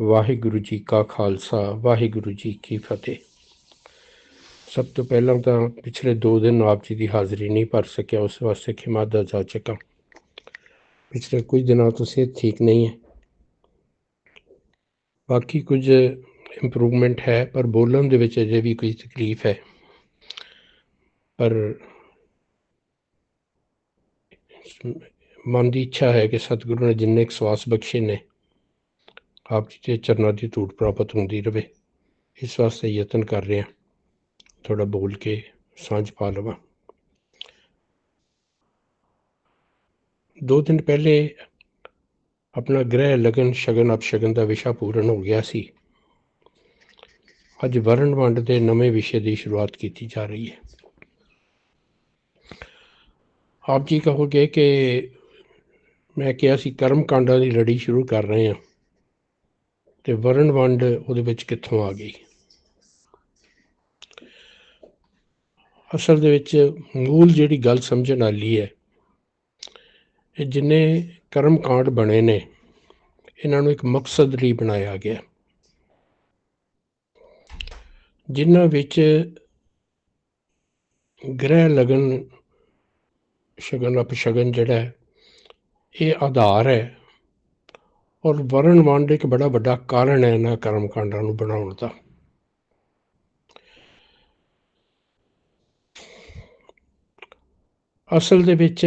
ਵਾਹਿਗੁਰੂ ਜੀ ਕਾ ਖਾਲਸਾ, ਵਾਹਿਗੁਰੂ ਜੀ ਕੀ ਫਤਿਹ। ਸਭ ਤੋਂ ਪਹਿਲਾਂ ਤਾਂ ਪਿਛਲੇ 2 ਦਿਨ ਆਪ ਜੀ ਦੀ ਹਾਜ਼ਰੀ ਨਹੀਂ ਭਰ ਸਕਿਆ, ਉਸ ਵਾਸਤੇ ਖਿਮਾ ਦਾ ਚੁੱਕਾ ਪਿਛਲੇ ਕੁਝ ਦਿਨਾਂ ਤੋਂ ਸਿਹਤ ਠੀਕ ਨਹੀਂ ਹੈ। ਬਾਕੀ ਕੁਝ ਇੰਪਰੂਵਮੈਂਟ ਹੈ, ਪਰ ਬੋਲਣ ਦੇ ਵਿੱਚ ਅਜੇ ਵੀ ਕੋਈ ਤਕਲੀਫ ਹੈ। ਪਰ ਮਨ ਦੀ ਇੱਛਾ ਹੈ ਕਿ ਸਤਿਗੁਰੂ ਨੇ ਜਿੰਨੇ ਕੁ ਸਵਾਸ ਬਖਸ਼ੇ ਨੇ ਆਪ ਜੀ ਦੇ ਚਰਨਾਂ ਦੀ ਧੂੜ ਪ੍ਰਾਪਤ ਹੁੰਦੀ ਰਹੇ ਇਸ ਵਾਸਤੇ ਯਤਨ ਕਰ ਰਿਹਾ ਹਾਂ। ਥੋੜਾ ਬੋਲ ਕੇ ਸਾਂਝ ਪਾ ਲਵਾਂ। ਦੋ ਦਿਨ ਪਹਿਲੇ ਆਪਣਾ ਗ੍ਰਹਿ ਲਗਨ, ਸ਼ਗਨ, ਅਪਸ਼ਗਨ ਦਾ ਵਿਸ਼ਾ ਪੂਰਨ ਹੋ ਗਿਆ ਸੀ। ਅੱਜ ਵਰਣ ਵੰਡ ਦੇ ਨਵੇਂ ਵਿਸ਼ੇ ਦੀ ਸ਼ੁਰੂਆਤ ਕੀਤੀ ਜਾ ਰਹੀ ਹੈ। ਆਪ ਜੀ ਕਹੋਗੇ ਕਿ ਮੈਂ ਕਿਹਾ ਸੀ, ਕਰਮ ਕਾਂਡਾਂ ਦੀ ਲੜੀ ਸ਼ੁਰੂ ਕਰ ਰਹੇ ਹਾਂ। ਤੇ ਵਰਣ ਵੰਡ ਉਹਦੇ ਵਿੱਚ ਕਿੱਥੋਂ ਆ ਗਈ? ਅਸਲ ਦੇ ਵਿੱਚ ਮੂਲ ਜਿਹੜੀ ਗੱਲ ਸਮਝਣ ਵਾਲੀ ਹੈ, ਇਹ ਜਿੰਨੇ ਕਰਮ ਕਾਂਡ ਬਣੇ ਨੇ, ਇਹਨਾਂ ਨੂੰ ਇੱਕ ਮਕਸਦ ਲਈ ਬਣਾਇਆ ਗਿਆ। ਜਿਨ੍ਹਾਂ ਵਿੱਚ ਗ੍ਰਹਿ ਲਗਨ ਸ਼ਗਨ ਅਪਸ਼ਗਨ ਜਿਹੜਾ ਇਹ ਆਧਾਰ ਹੈ। ਔਰ ਵਰਣ ਵੰਡ ਇੱਕ ਬੜਾ ਵੱਡਾ ਕਾਰਨ ਹੈ ਇਹਨਾਂ ਕਰਮ ਕਾਂਡਾਂ ਨੂੰ ਬਣਾਉਣ ਦਾ। ਅਸਲ ਦੇ ਵਿੱਚ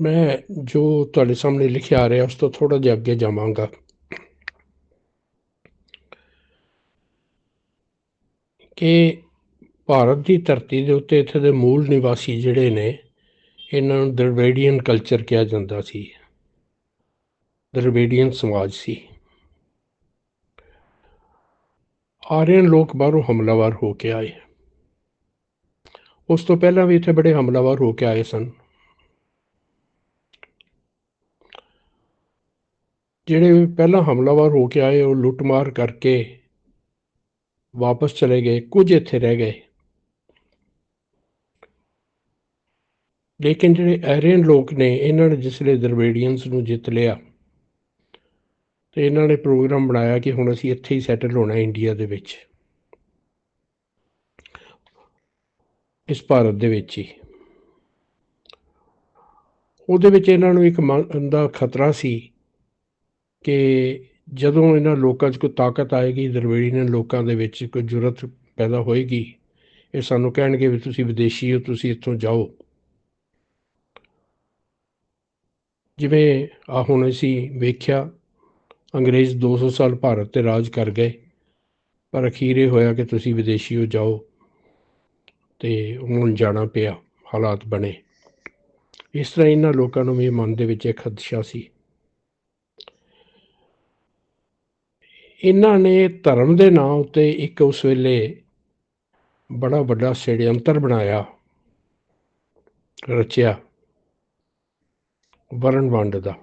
ਮੈਂ ਜੋ ਤੁਹਾਡੇ ਸਾਹਮਣੇ ਲਿਖਿਆ ਆ ਰਿਹਾ, ਉਸ ਤੋਂ ਥੋੜਾ ਜਿਹਾ ਅੱਗੇ ਜਾਵਾਂਗਾ। ਕਿ ਭਾਰਤ ਦੀ ਧਰਤੀ ਦੇ ਉੱਤੇ ਇੱਥੇ ਦੇ ਮੂਲ ਨਿਵਾਸੀ ਜਿਹੜੇ ਨੇ, ਇਹਨਾਂ ਨੂੰ ਦਰਵੇਡੀਅਨ ਕਲਚਰ ਕਿਹਾ ਜਾਂਦਾ ਸੀ। ਦਰਵੇਡੀਅਨ ਸਮਾਜ ਸੀ। ਆਰੀਅਨ ਲੋਕ ਬਾਹਰੋਂ ਹਮਲਾਵਰ ਹੋ ਕੇ ਆਏ। ਉਸ ਤੋਂ ਪਹਿਲਾਂ ਵੀ ਇੱਥੇ ਬੜੇ ਹਮਲਾਵਰ ਹੋ ਕੇ ਆਏ ਸਨ। ਜਿਹੜੇ ਪਹਿਲਾਂ ਹਮਲਾਵਰ ਹੋ ਕੇ ਆਏ, ਉਹ ਲੁੱਟਮਾਰ ਕਰਕੇ ਵਾਪਸ ਚਲੇ ਗਏ, ਕੁਝ ਇੱਥੇ ਰਹਿ ਗਏ। ਲੇਕਿਨ ਜਿਹੜੇ ਐਰੀਅਨ ਲੋਕ ਨੇ, ਇਹਨਾਂ ਨੇ ਜਿਸਲੇ ਦਰਬੇਡੀਅਨਸ ਨੂੰ ਜਿੱਤ ਲਿਆ। ਤੇ ਇਹਨਾਂ ਨੇ ਪ੍ਰੋਗਰਾਮ ਬਣਾਇਆ ਕਿ ਹੁਣ ਅਸੀਂ ਇੱਥੇ ਹੀ ਸੈਟਲ ਹੋਣਾ ਇੰਡੀਆ ਦੇ ਵਿੱਚ। ਇਸ ਭਾਰਤ ਦੇ ਵਿੱਚ ਹੀ। ਉਹਦੇ ਵਿੱਚ ਇਹਨਾਂ ਨੂੰ ਇੱਕ ਮਨ ਦਾ ਖਤਰਾ ਸੀ ਕਿ ਜਦੋਂ ਇਹਨਾਂ ਲੋਕਾਂ 'ਚ ਕੋਈ ਤਾਕਤ ਆਏਗੀ ਦਰਵੇੜੀਨ ਲੋਕਾਂ ਦੇ ਵਿੱਚ ਕੋਈ ਜੁਰਤ ਪੈਦਾ ਹੋਏਗੀ, ਇਹ ਸਾਨੂੰ ਕਹਿਣਗੇ ਵੀ ਤੁਸੀਂ ਵਿਦੇਸ਼ੀ ਹੋ, ਤੁਸੀਂ ਇੱਥੋਂ ਜਾਓ। ਜਿਵੇਂ ਆ ਹੁਣ ਅਸੀਂ ਵੇਖਿਆ ਅੰਗਰੇਜ਼ 200 ਸਾਲ ਭਾਰਤ ਤੇ ਰਾਜ ਕਰ ਗਏ। ਪਰ ਅਖੀਰੇ ਹੋਇਆ ਕਿ ਤੁਸੀਂ ਵਿਦੇਸ਼ੀ ਹੋ ਜਾਓ ਤੇ ਹੁਣ ਜਾਣਾ ਪਿਆ, ਹਾਲਾਤ ਬਣੇ। ਇਸ ਤਰ੍ਹਾਂ ਇਹਨਾਂ ਲੋਕਾਂ ਨੂੰ ਵੀ ਮਨ ਦੇ ਵਿੱਚ ਇੱਕ ਖਦਸ਼ਾ ਸੀ। ਇਹਨਾਂ ਨੇ ਧਰਮ ਦੇ ਨਾਂ ਉੱਤੇ ਇੱਕ ਉਸ ਵੇਲੇ ਬੜਾ ਵੱਡਾ ਛੇੜਯੰਤਰ ਬਣਾਇਆ, ਰਚਿਆ ਵਰਣ ਵੰਡ ਦਾ।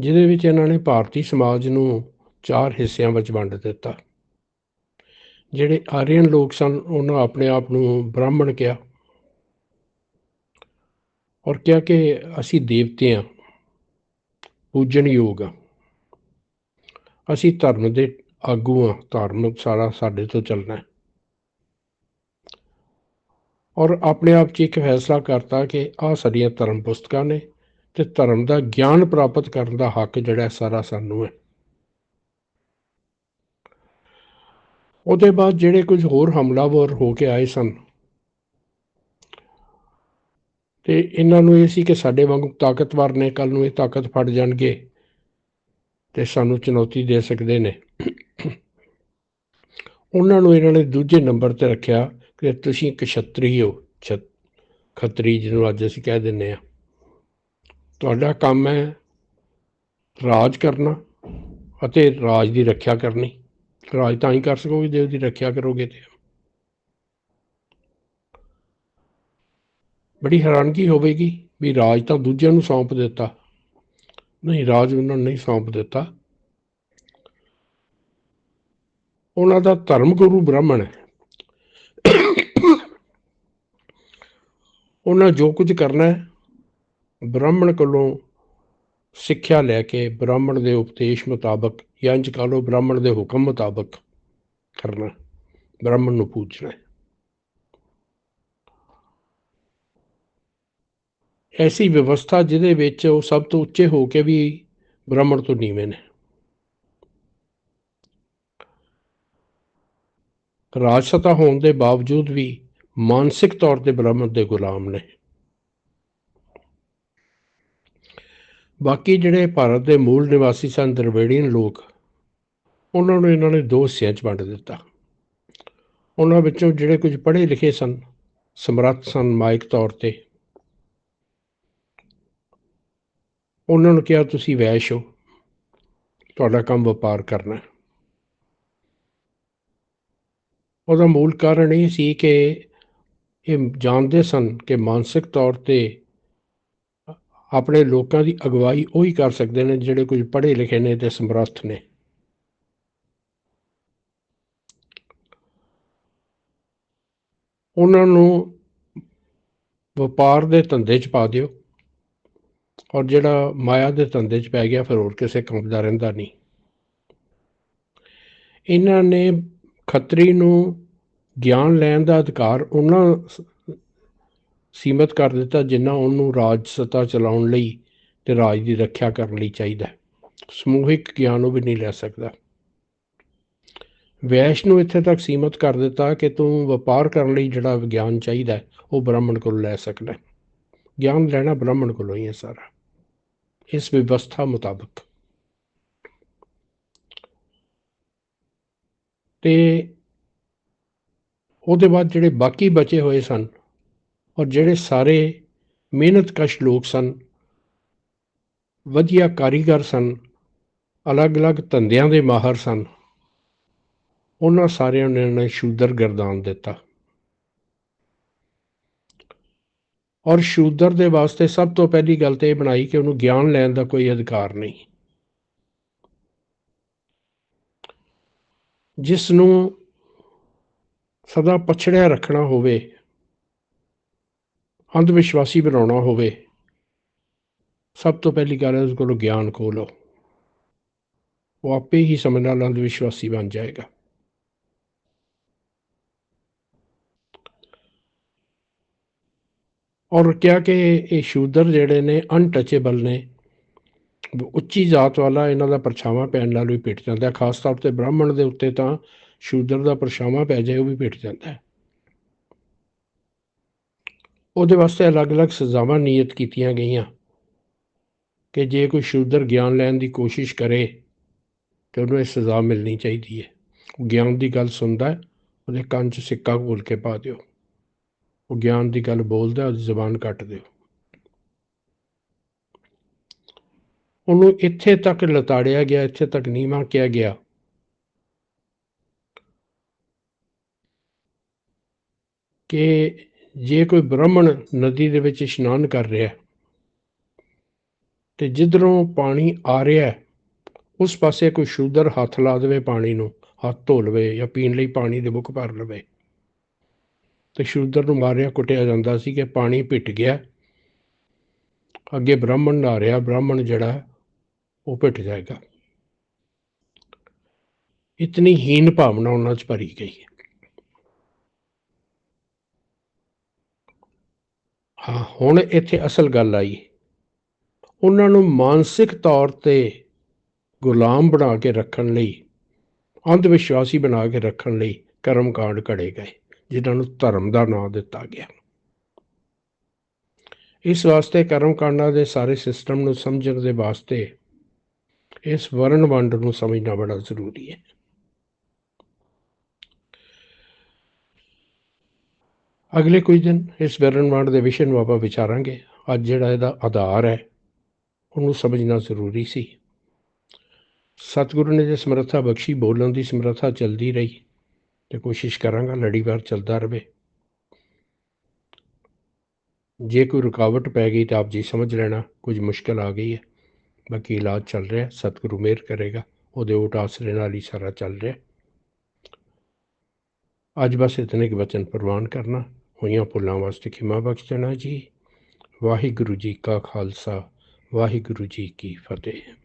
ਜਿਹਦੇ ਵਿੱਚ ਇਹਨਾਂ ਨੇ ਭਾਰਤੀ ਸਮਾਜ ਨੂੰ ਚਾਰ ਹਿੱਸਿਆਂ ਵਿੱਚ ਵੰਡ ਦਿੱਤਾ। ਜਿਹੜੇ ਆਰੀਅਨ ਲੋਕ ਸਨ, ਉਹਨਾਂ ਆਪਣੇ ਆਪ ਨੂੰ ਬ੍ਰਾਹਮਣ ਕਿਹਾ ਔਰ ਕਿਹਾ ਕਿ ਅਸੀਂ ਦੇਵਤੇ ਹਾਂ ਪੂਜਣਯੋਗ ਹਾਂ ਅਸੀਂ ਧਰਮ ਦੇ ਆਗੂ ਹਾਂ ਧਰਮ ਸਾਰਾ ਸਾਡੇ ਤੋਂ ਚੱਲਣਾ ਹੈ। ਔਰ ਆਪਣੇ ਆਪ 'ਚ ਇੱਕ ਫੈਸਲਾ ਕਰਤਾ ਕਿ ਆਹ ਸਾਡੀਆਂ ਧਰਮ ਪੁਸਤਕਾਂ ਨੇ ਤੇ ਧਰਮ ਦਾ ਗਿਆਨ ਪ੍ਰਾਪਤ ਕਰਨ ਦਾ ਹੱਕ ਜਿਹੜਾ ਸਾਰਾ ਸਾਨੂੰ ਹੈ। ਉਹਦੇ ਬਾਅਦ ਜਿਹੜੇ ਕੁਝ ਹੋਰ ਹਮਲਾਵਰ ਹੋ ਕੇ ਆਏ ਸਨ, ਤੇ ਇਹਨਾਂ ਨੂੰ ਇਹ ਸੀ ਕਿ ਸਾਡੇ ਵਾਂਗੂ ਤਾਕਤਵਰ ਨੇ ਕੱਲ ਨੂੰ ਇਹ ਤਾਕਤ ਫੜ ਜਾਣਗੇ ਤੇ ਸਾਨੂੰ ਚੁਣੌਤੀ ਦੇ ਸਕਦੇ ਨੇ। ਉਹਨਾਂ ਨੂੰ ਇਹਨਾਂ ਨੇ ਦੂਜੇ ਨੰਬਰ ਤੇ ਰੱਖਿਆ ਕਿ ਤੁਸੀਂ ਇੱਕ ਛਤਰੀ ਹੋ ਖੱਤਰੀ ਜਿਹਨੂੰ ਅੱਜ ਅਸੀਂ ਕਹਿ ਦਿੰਨੇ ਆ ਤੁਹਾਡਾ ਕੰਮ ਹੈ ਰਾਜ ਕਰਨਾ ਅਤੇ ਰਾਜ ਦੀ ਰੱਖਿਆ ਕਰਨੀ। ਰਾਜ ਤਾਂ ਹੀ ਕਰ ਸਕੋਗੇ ਜੇ ਉਹਦੀ ਰੱਖਿਆ ਕਰੋਗੇ ਤੇ। ਬੜੀ ਹੈਰਾਨਗੀ ਹੋਵੇਗੀ ਵੀ ਰਾਜ ਤਾਂ ਦੂਜਿਆਂ ਨੂੰ ਸੌਂਪ ਦਿੱਤਾ। ਨਹੀਂ, ਰਾਜ ਉਹਨਾਂ ਨੂੰ ਨਹੀਂ ਸੌਂਪ ਦਿੱਤਾ। ਉਹਨਾਂ ਦਾ ਧਰਮ ਗੁਰੂ ਬ੍ਰਾਹਮਣ ਹੈ। ਉਹਨਾਂ ਜੋ ਕੁਝ ਕਰਨਾ ਹੈ ਬ੍ਰਾਹਮਣ ਕੋਲੋਂ ਸਿੱਖਿਆ ਲੈ ਕੇ ਬ੍ਰਾਹਮਣ ਦੇ ਉਪਦੇਸ਼ ਮੁਤਾਬਕ ਜਾਂ ਇੰਜ ਕਹ ਲਓ ਬ੍ਰਾਹਮਣ ਦੇ ਹੁਕਮ ਮੁਤਾਬਕ ਕਰਨਾ, ਬ੍ਰਾਹਮਣ ਨੂੰ ਪੂਜਣਾ। ਐਸੀ ਵਿਵਸਥਾ ਜਿਹਦੇ ਵਿੱਚ ਉਹ ਸਭ ਤੋਂ ਉੱਚੇ ਹੋ ਕੇ ਵੀ ਬ੍ਰਾਹਮਣ ਤੋਂ ਨੀਵੇਂ ਨੇ। ਰਾਜਸਤਾ ਹੋਣ ਦੇ ਬਾਵਜੂਦ ਵੀ ਮਾਨਸਿਕ ਤੌਰ ਤੇ ਬ੍ਰਾਹਮਣ ਦੇ ਗੁਲਾਮ ਨੇ। ਬਾਕੀ ਜਿਹੜੇ ਭਾਰਤ ਦੇ ਮੂਲ ਨਿਵਾਸੀ ਸਨ ਦਰਵੇੜੀਨ ਲੋਕ, ਉਹਨਾਂ ਨੂੰ ਇਹਨਾਂ ਨੇ ਦੋ ਹਿੱਸਿਆਂ 'ਚ ਵੰਡ ਦਿੱਤਾ। ਉਹਨਾਂ ਵਿੱਚੋਂ ਜਿਹੜੇ ਕੁਝ ਪੜ੍ਹੇ ਲਿਖੇ ਸਨ, ਸਮਰੱਥ ਸਨ ਮਾਇਕ ਤੌਰ ਤੇ। ਉਹਨਾਂ ਨੂੰ ਕਿਹਾ, ਤੁਸੀਂ ਵੈਸ਼ ਹੋ। ਤੁਹਾਡਾ ਕੰਮ ਵਪਾਰ ਕਰਨਾ ਉਹਦਾ ਮੂਲ ਕਾਰਨ ਇਹ ਸੀ ਕਿ ਇਹ ਜਾਣਦੇ ਸਨ ਕਿ ਮਾਨਸਿਕ ਤੌਰ ਤੇ ਆਪਣੇ ਲੋਕਾਂ ਦੀ ਅਗਵਾਈ ਉਹੀ ਕਰ ਸਕਦੇ ਨੇ ਜਿਹੜੇ ਕੁਝ ਪੜ੍ਹੇ ਲਿਖੇ ਨੇ ਤੇ ਸਮਰੱਥ ਨੇ। ਉਹਨਾਂ ਨੂੰ ਵਪਾਰ ਦੇ ਧੰਦੇ 'ਚ ਪਾ ਦਿਓ ਔਰ ਜਿਹੜਾ ਮਾਇਆ ਦੇ ਧੰਦੇ 'ਚ ਪੈ ਗਿਆ ਫਿਰ ਹੋਰ ਕਿਸੇ ਕੰਮ ਦਾ ਰਹਿੰਦਾ ਨਹੀਂ। ਇਹਨਾਂ ਨੇ ਖੱਤਰੀ ਨੂੰ ਗਿਆਨ ਲੈਣ ਦਾ ਅਧਿਕਾਰ ਉਹਨਾਂ ਸੀਮਤ ਕਰ ਦਿੱਤਾ ਜਿੰਨਾ ਉਹਨੂੰ ਰਾਜ ਸੱਤਾ ਚਲਾਉਣ ਲਈ ਤੇ ਰਾਜ ਦੀ ਰੱਖਿਆ ਕਰਨ ਲਈ ਚਾਹੀਦਾ ਸਮੂਹਿਕ ਗਿਆਨ ਉਹ ਵੀ ਨਹੀਂ ਲੈ ਸਕਦਾ। ਵੈਸ਼ ਨੂੰ ਇੱਥੇ ਤੱਕ ਸੀਮਤ ਕਰ ਦਿੱਤਾ ਕਿ ਤੂੰ ਵਪਾਰ ਕਰਨ ਲਈ ਜਿਹੜਾ ਵਿਗਿਆਨ ਚਾਹੀਦਾ ਉਹ ਬ੍ਰਾਹਮਣ ਕੋਲ ਲੈ ਸਕਦਾ ਗਿਆਨ ਲੈਣਾ ਬ੍ਰਾਹਮਣ ਕੋਲੋਂ ਹੀ ਹੈ ਸਾਰਾ। ਇਸ ਵਿਵਸਥਾ ਮੁਤਾਬਕ। ਤੇ ਉਹਦੇ ਬਾਅਦ ਜਿਹੜੇ ਬਾਕੀ ਬਚੇ ਹੋਏ ਸਨ ਔਰ ਜਿਹੜੇ ਸਾਰੇ ਮਿਹਨਤਕਸ਼ ਲੋਕ ਸਨ, ਵਧੀਆ ਕਾਰੀਗਰ ਸਨ, ਅਲੱਗ-ਅਲੱਗ ਧੰਦਿਆਂ ਦੇ ਮਾਹਰ ਸਨ, ਉਹਨਾਂ ਸਾਰਿਆਂ ਨੇ ਨੇ ਸ਼ੂਦਰ ਗਰਦਾਨ ਦਿੱਤਾ। ਔਰ ਸ਼ੂਦਰ ਦੇ ਵਾਸਤੇ ਸਭ ਤੋਂ ਪਹਿਲੀ ਗੱਲ ਤੇ ਇਹ ਬਣਾਈ ਕਿ ਉਹਨੂੰ ਗਿਆਨ ਲੈਣ ਦਾ ਕੋਈ ਅਧਿਕਾਰ ਨਹੀਂ। ਜਿਸ ਨੂੰ ਸਦਾ ਪਛੜਿਆ ਰੱਖਣਾ ਹੋਵੇ ਅੰਧ ਵਿਸ਼ਵਾਸੀ ਬਣਾਉਣਾ ਹੋਵੇ, ਸਭ ਤੋਂ ਪਹਿਲੀ ਗੱਲ ਹੈ ਉਸ ਕੋਲੋਂ ਗਿਆਨ ਖੋਹ ਲਓ ਉਹ ਆਪੇ ਹੀ ਸਮਝ ਨਾਲ ਅੰਧ ਵਿਸ਼ਵਾਸੀ ਬਣ ਜਾਏਗਾ। ਔਰ ਕਿਹਾ ਕਿ ਇਹ ਸ਼ੂਦਰ ਜਿਹੜੇ ਨੇ ਅਨਟਚੇਬਲ ਨੇ ਉੱਚੀ ਜਾਤ ਵਾਲਾ ਇਹਨਾਂ ਦਾ ਪਰਛਾਵਾਂ ਪੈਣ ਨਾਲ ਵੀ ਪਿੱਟ ਜਾਂਦਾ। ਖਾਸ ਤੌਰ ਤੇ ਬ੍ਰਾਹਮਣ ਦੇ ਉੱਤੇ ਤਾਂ ਸ਼ੂਦਰ ਦਾ ਪਰਛਾਵਾਂ ਪੈ ਜਾਏ ਉਹ ਵੀ ਪਿੱਟ ਜਾਂਦਾ। ਹੈ ਉਹਦੇ ਵਾਸਤੇ ਅਲੱਗ-ਅਲੱਗ ਸਜ਼ਾਵਾਂ ਨਿਯਤ ਕੀਤੀਆਂ ਗਈਆਂ ਕਿ ਜੇ ਕੋਈ ਸ਼ੂਦਰ ਗਿਆਨ ਲੈਣ ਦੀ ਕੋਸ਼ਿਸ਼ ਕਰੇ ਤੇ ਉਹਨੂੰ ਇਹ ਸਜ਼ਾ ਮਿਲਣੀ ਚਾਹੀਦੀ ਹੈ। ਉਹ ਗਿਆਨ ਦੀ ਗੱਲ ਸੁਣਦਾ ਹੈ, ਉਹਦੇ ਕੰਨ 'ਚ ਸਿੱਕਾ ਘੋਲ ਕੇ ਪਾ ਦਿਓ। ਉਹ ਗਿਆਨ ਦੀ ਗੱਲ ਬੋਲਦਾ ਉਹਦੀ ਜ਼ੁਬਾਨ ਕੱਟ ਦਿਓ। ਉਹਨੂੰ ਇੱਥੇ ਤੱਕ ਲਤਾੜਿਆ ਗਿਆ, ਇੱਥੇ ਤੱਕ ਨੀਵਾਂ ਕਿਹਾ ਗਿਆ। ਕਿ ਜੇ ਕੋਈ ਬ੍ਰਾਹਮਣ ਨਦੀ ਦੇ ਵਿੱਚ ਇਸ਼ਨਾਨ ਕਰ ਰਿਹਾ ਹੈ ਤੇ ਜਿੱਧਰੋਂ ਪਾਣੀ ਆ ਰਿਹਾ ਹੈ, ਉਸ ਪਾਸੇ ਕੋਈ ਸ਼ੂਦਰ ਹੱਥ ਲਾ ਦੇਵੇ ਪਾਣੀ ਨੂੰ, ਹੱਥ ਧੋ ਲਵੇ ਜਾਂ ਪੀਣ ਲਈ ਪਾਣੀ ਦੇ ਮੁੱਖ ਭਰ ਲਵੇ। ਤੇ ਸ਼ੂਦਰ ਨੂੰ ਮਾਰਿਆ, ਕੁੱਟਿਆ ਜਾਂਦਾ ਸੀ ਕਿ ਪਾਣੀ ਪਿੱਟ ਗਿਆ। ਅੱਗੇ ਬ੍ਰਾਹਮਣ ਨਹਾ ਰਿਹਾ, ਬ੍ਰਾਹਮਣ ਜਿਹੜਾ ਉਹ ਪਿੱਟ ਜਾਏਗਾ। ਇਤਨੀ ਹੀਨ ਭਾਵਨਾ ਉਹਨਾਂ 'ਚ ਭਰੀ ਗਈ ਹੈ ਹਾਂ ਹੁਣ ਇੱਥੇ ਅਸਲ ਗੱਲ ਆਈ। ਉਹਨਾਂ ਨੂੰ ਮਾਨਸਿਕ ਤੌਰ ਤੇ ਗੁਲਾਮ ਬਣਾ ਕੇ ਰੱਖਣ ਲਈ ਅੰਧ ਵਿਸ਼ਵਾਸੀ ਬਣਾ ਕੇ ਰੱਖਣ ਲਈ ਕਰਮ ਕਾਂਡ ਘੜੇ ਗਏ, ਜਿਨ੍ਹਾਂ ਨੂੰ ਧਰਮ ਦਾ ਨਾਮ ਦਿੱਤਾ ਗਿਆ। ਇਸ ਵਾਸਤੇ ਕਰਮ ਕਾਂਡਾਂ ਦੇ ਸਾਰੇ ਸਿਸਟਮ ਨੂੰ ਸਮਝਣ ਦੇ ਵਾਸਤੇ ਇਸ ਵਰਣ ਵੰਡ ਨੂੰ ਸਮਝਣਾ ਬੜਾ ਜ਼ਰੂਰੀ ਹੈ। ਅਗਲੇ ਕੁਝ ਦਿਨ ਇਸ ਵਰਣ ਵਾਂਡ ਦੇ ਵਿਸ਼ੇ ਨੂੰ ਆਪਾਂ ਵਿਚਾਰਾਂਗੇ। ਅੱਜ ਜਿਹੜਾ ਇਹਦਾ ਆਧਾਰ ਹੈ, ਉਹਨੂੰ ਸਮਝਣਾ ਜ਼ਰੂਰੀ ਸੀ। ਸਤਿਗੁਰੂ ਨੇ ਜੇ ਸਮਰੱਥਾ ਬਖਸ਼ੀ, ਬੋਲਣ ਦੀ ਸਮਰੱਥਾ ਚਲਦੀ ਰਹੀ ਤੇ ਕੋਸ਼ਿਸ਼ ਕਰਾਂਗਾ ਲੜੀਵਾਰ ਚੱਲਦਾ ਰਹੇ ਜੇ ਕੋਈ ਰੁਕਾਵਟ ਪੈ ਗਈ ਤਾਂ ਆਪ ਜੀ ਸਮਝ ਲੈਣਾ, ਕੁਝ ਮੁਸ਼ਕਲ ਆ ਗਈ ਹੈ। ਬਾਕੀ ਇਲਾਜ ਚੱਲ ਰਿਹਾ, ਸਤਿਗੁਰੂ ਮਿਹਰ ਕਰੇਗਾ, ਉਹਦੇ ਉਟ ਆਸਰੇ ਨਾਲ ਹੀ ਸਾਰਾ ਚੱਲ ਰਿਹਾ। ਅੱਜ ਬਸ ਇਤਨੇ ਕੁ ਬਚਨ ਪ੍ਰਵਾਨ ਕਰਨਾ। ਹੋਈਆਂ ਭੁੱਲਾਂ ਵਾਸਤੇ ਖਿਮਾ ਬਖਸ਼ਣਾ ਜੀ। ਵਾਹਿਗੁਰੂ ਜੀ ਕਾ ਖਾਲਸਾ ਵਾਹਿਗੁਰੂ ਜੀ ਕੀ ਫਤਿਹ।